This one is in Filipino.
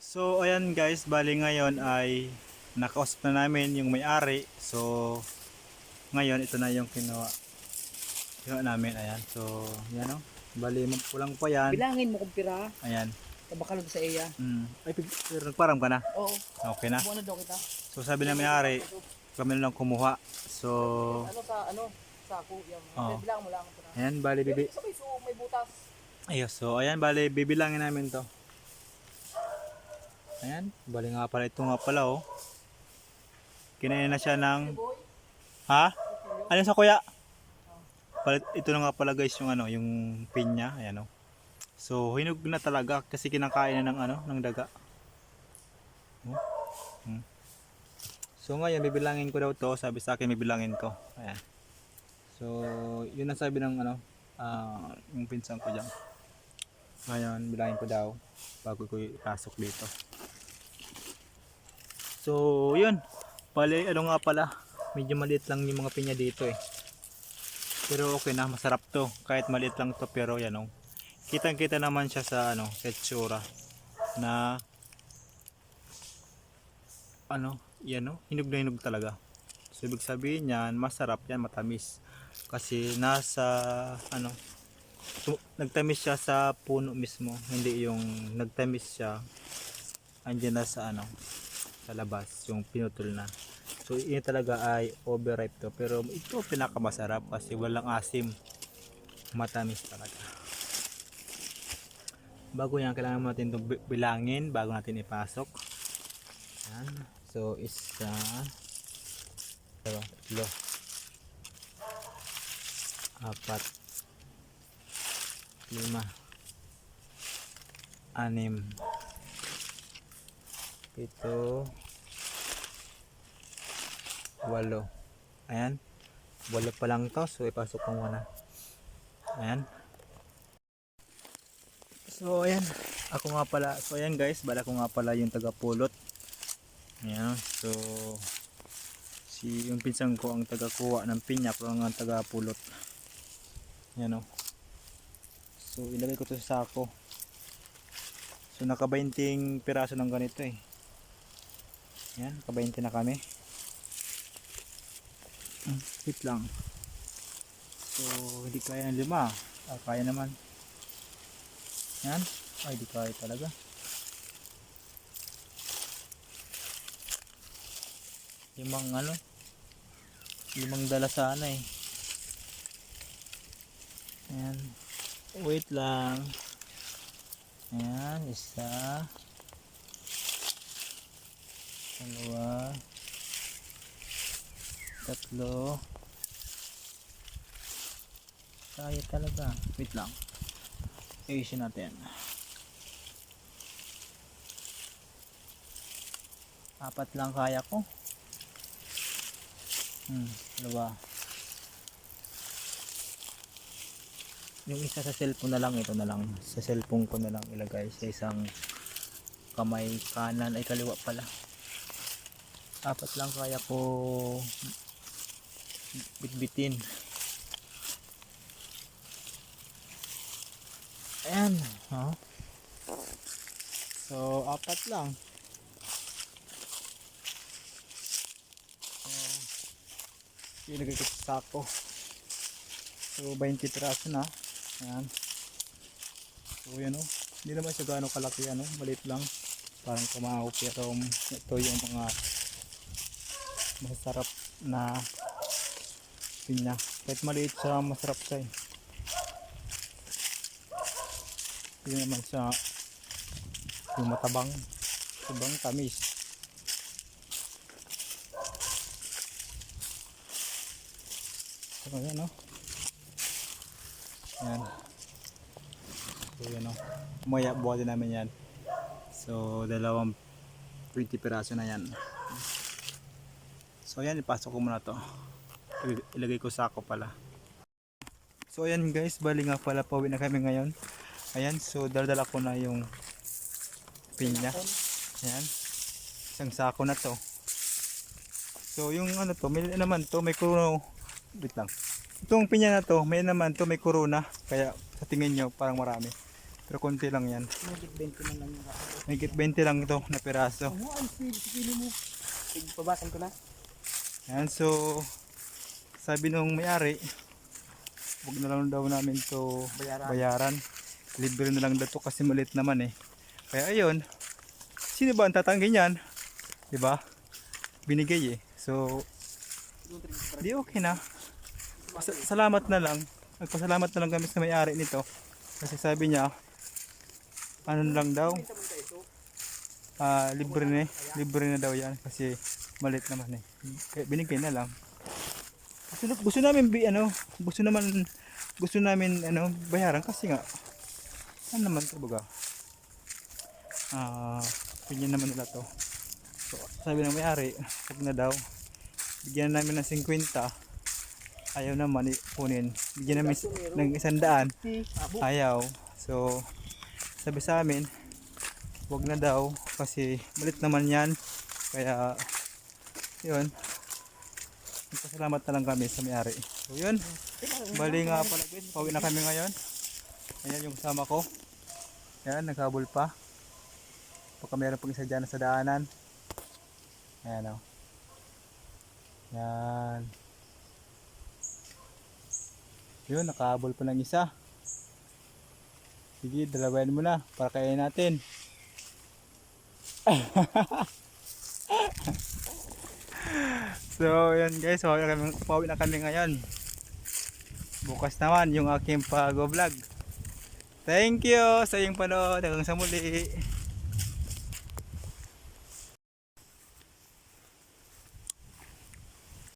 So ayan guys, bali ngayon ay nakausap na namin yung may-ari. So ngayon ito na yung kinuha. Kinuha namin, ayan. So yan o. Bali pulang pa yan. Bilangin mo kung pira. Ayan. Tabakalog sa iya. Mm. Ay, pero nagparam ka na. Oo. Okay na. Buwan na daw kita. So sabi na may-ari, kami lang kumuha. So Ano sa ano? Sako yan. Oo. Bilang mo lang ayan, bali bibi. So may butas. Ayos, so ayan, bali bibilangin namin to. Ayan, bali nga pala ito nga pala oh. Kinain na siya ng. Ha? Ano sa kuya? Palit, ito na nga pala guys yung ano, yung pin niya, ayan oh. So hinog na talaga kasi kinakain na ng ano, ng daga. Oh. Hmm. So ngayon bibilangin ko daw to, sabi sa akin bibilangin ko. Ayan. So yun ang sabi ng ano, ah, yung pinsan ko diyan. Ngayon bilangin ko daw bago ko ipasok dito. So yun, Pali, ano nga pala, medyo maliit lang yung mga pinya dito eh. Pero okay na, masarap to. Kahit maliit lang to, pero yan oh. Kitang kita naman siya sa ano, ketsura. Na, ano, yan oh, hinog na hinog talaga. So ibig sabihin yan, masarap yan, matamis. Kasi nasa, ano, tu- nagtamis siya sa puno mismo. Hindi yung nagtamis siya, andyan na sa ano, sa labas, yung pinutol na. So yun talaga ay overripe to. Pero ito pinakamasarap kasi walang asim. Matamis talaga. Bago yan, kailangan natin itong bi- bilangin bago natin ipasok. Yan. So isa, dalawa, tatlo, apat, lima, anim, pito, walo. Ayan. Walo pa lang to. So, ipasok ko muna. Ayan. So, ayan. Ako nga pala. So, ayan guys. Bala ko nga pala yung taga-pulot. Ayan. So, si yung pinsan ko ang taga-kuha ng pinya. Ako ang taga-pulot. Ayan o. So, ilagay ko to sa sako. So, naka 20 piraso ng ganito eh. Ayan. Naka 20 na kami. Mm, wait lang. So, hindi kaya ng lima. Ah, kaya naman. Yan. Ay, hindi kaya talaga. Limang ano? Limang dala sana eh. Ayan. Wait lang. Ayan, isa. Dalawa. Tatlo. Kaya talaga. Wait lang. Ayusin natin. Apat lang kaya ko. Hmm dalawa yung isa sa cellphone na lang ito na lang. Sa cellphone ko na lang ilagay sa isang kamay kanan ay kaliwa pala. Apat lang kaya ko bitbitin. Ayan ha? So apat lang. So ilagay ko sa sako. So 20 piraso na ayan. So yan o hindi naman siya gaano kalaki ano. Maliit lang. Parang kamao pero ito yung mga masarap na pinya. Kahit maliit siya masarap siya eh. Hindi naman siya yung matabang. Sobrang tamis. So yan no yan so yan no maya buhatin namin yan so dalawang 20 piraso na yan So ayan, ipasok ko muna to. Il- Ilagay ko sa ako pala. So ayan guys, bali nga pala pauwi na kami ngayon. Ayan, so daldala ko na yung pinya. Ayan. Isang sako na to. So yung ano to, may naman to, may kuno. Wait lang. Itong pinya na to, may naman to, may corona. Kaya sa tingin nyo, parang marami. Pero konti lang yan. Nagit 20 na lang yung Mahigit 20 lang ito na piraso. Ano ang pili, mo? Pagbabasan ko na. Yan, so sabi nung may-ari, huwag na lang daw namin to Bayaran. bayaran. Libre na lang daw to kasi maliit naman eh. Kaya ayun, sino ba ang tatanggi niyan? ba? Binigay eh. So, di okay na. Sa- salamat na lang. Nagpasalamat na lang kami sa may-ari nito. Kasi sabi niya, ano lang daw, ah libre na eh. Libre na daw yan kasi maliit naman eh. Kaya binigay na lang. Gusto, gusto namin bi ano, gusto naman gusto namin ano bayaran kasi nga ano naman to baga. Ah, pinyan naman nila to. So, sabi ng may-ari, wag na daw. Bigyan namin ng 50. Ayaw naman kunin. Bigyan namin ng isang daan. Ayaw. So, sabi sa amin, wag na daw kasi malit naman yan. Kaya, yun. Pasalamat na lang kami sa may-ari. So, yun. Bali nga pala guys, pauwi na kami ngayon. Ayan yung kasama ko. Ayan, naghabol pa. Baka meron pang isa dyan sa daanan. Ayan o. Yan. Yun, nakahabol pa ng isa. Sige, dalawain mo na para kainin natin. so, yan guys. Pauwi na kami, pauwi na kami ngayon. Bukas naman yung aking pag-vlog. Thank you sa iyong panood. Hanggang sa muli.